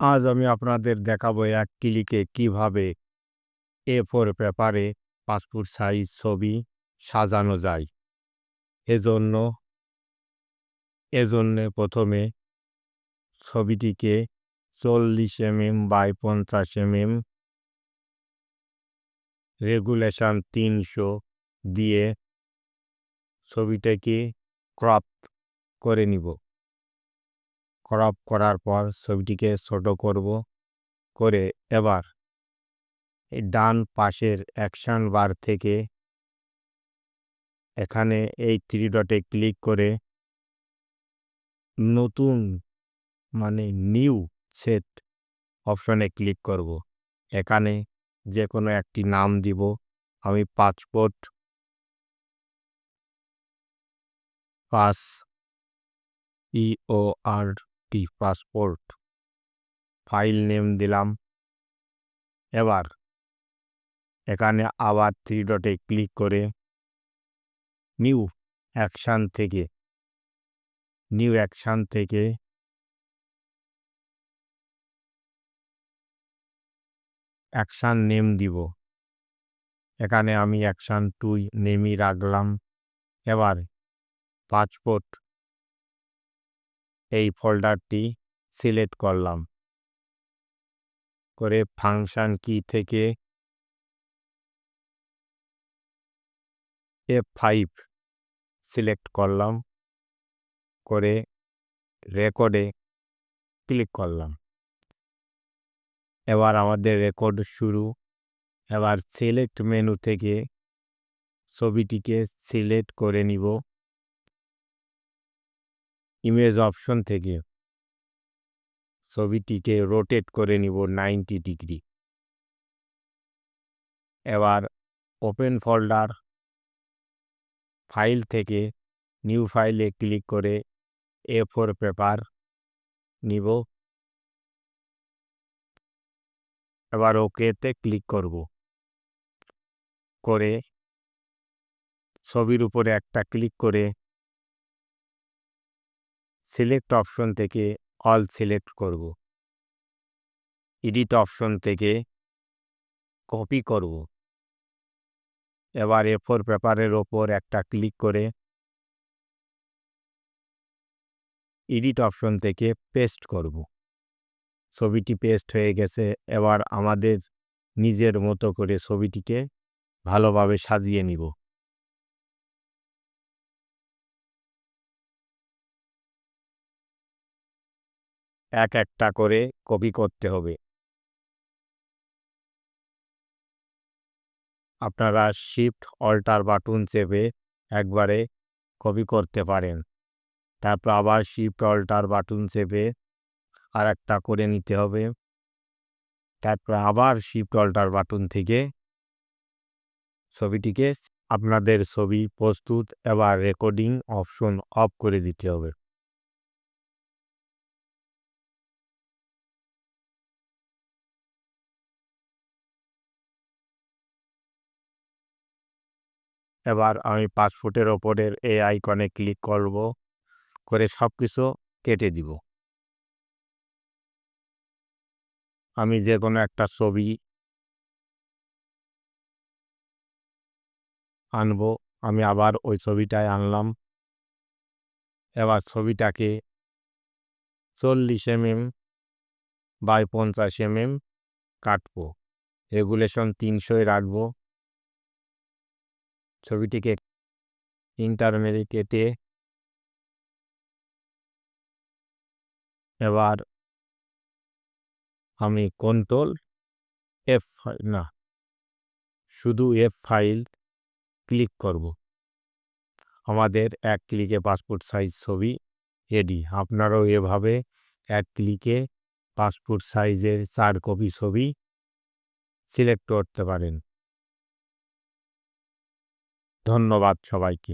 আজ আমি আপনাদের দেখাবো এক ক্লিকে কীভাবে এ ফোর পেপারে পাসপোর্ট সাইজ ছবি সাজানো যায়। এজন্য, এজন্যে প্রথমে ছবিটিকে চল্লিশ এমএম বাই পঞ্চাশ এমএম রেগুলেশন তিনশো দিয়ে ছবিটাকে ক্রপ করে নিব। ক্রপ করার পর ছবিটিকে ছোট করব করে এবার ডান পাশের অ্যাকশন বার থেকে এখানে এই থ্রি ডটে ক্লিক করে নতুন মানে নিউ সেট অপশনে ক্লিক করব। এখানে যে কোনো একটি নাম দিব। আমি পাসপোর্ট পাস ইও আর টি পাসপোর্ট। ফাইল নেম দিলাম। এবার এখানে আবার থ্রি ডটে ক্লিক করে নিউ অ্যাকশান থেকে নিউ অ্যাকশান থেকে অ্যাকশান নেম দিব। এখানে আমি অ্যাকশান টুই নেমই রাখলাম। এবার পাসপোর্ট এই ফোল্ডারটি সিলেক্ট করলাম। করে ফাংশন কি থেকে এফ ফাইভ সিলেক্ট করলাম। করে রেকর্ডে ক্লিক করলাম। এবার আমাদের রেকর্ড শুরু। এবার সিলেক্ট মেনু থেকে ছবিটিকে সিলেক্ট করে নিব। ইমেজ অপশন থেকে ছবিটিকে রোটেট করে নিব নাইনটি ডিগ্রি এবার ওপেন ফোল্ডার ফাইল থেকে নিউ ফাইলে ক্লিক করে এ ফোর পেপার নিব এবার ওকেতে ক্লিক করব করে ছবির উপরে একটা ক্লিক করে সিলেক্ট অপশন থেকে অল সিলেক্ট করব। এডিট অপশন থেকে কপি করব। এবার এ ফোর পেপারের ওপর একটা ক্লিক করে এডিট অপশন থেকে পেস্ট করব। ছবিটি পেস্ট হয়ে গেছে, এবার আমাদের নিজের মতো করে ছবিটিকে ভালোভাবে সাজিয়ে নিব। এক একটা করে কপি করতে হবে। আপনারা শিফট অল্টার বাটন চেপে একবারে কপি করতে পারেন। তারপর আবার শিফট অল্টার বাটন চেপে আর একটা করে নিতে হবে। তারপর আবার শিফট অল্টার বাটন থেকে ছবিটিকে আপনাদের ছবি প্রস্তুত এবার রেকর্ডিং অপশন অফ করে দিতে হবে। এবার আমি পাসপোর্টের ওপরের এই আইকনে ক্লিক করব, করে সব কিছু কেটে দিব। আমি যে কোনো একটা ছবি আনব, আমি আবার ওই ছবিটায় আনলাম। এবার ছবিটাকে চল্লিশ এমএম বাই পঞ্চাশ এমএম কাটবো। রেগুলেশন তিনশোয় রাখব। ছবিটিকে ইন্টারনেটে কেটে এবার আমি কন্ট্রোল এফ না, শুধু এফ ফাইল ক্লিক করব। আমাদের এক ক্লিকে পাসপোর্ট সাইজ ছবি রেডি আপনারাও এভাবে এক ক্লিকে পাসপোর্ট সাইজের চার কপি ছবি সিলেক্ট করতে পারেন। ধন্যবাদ সবাইকে।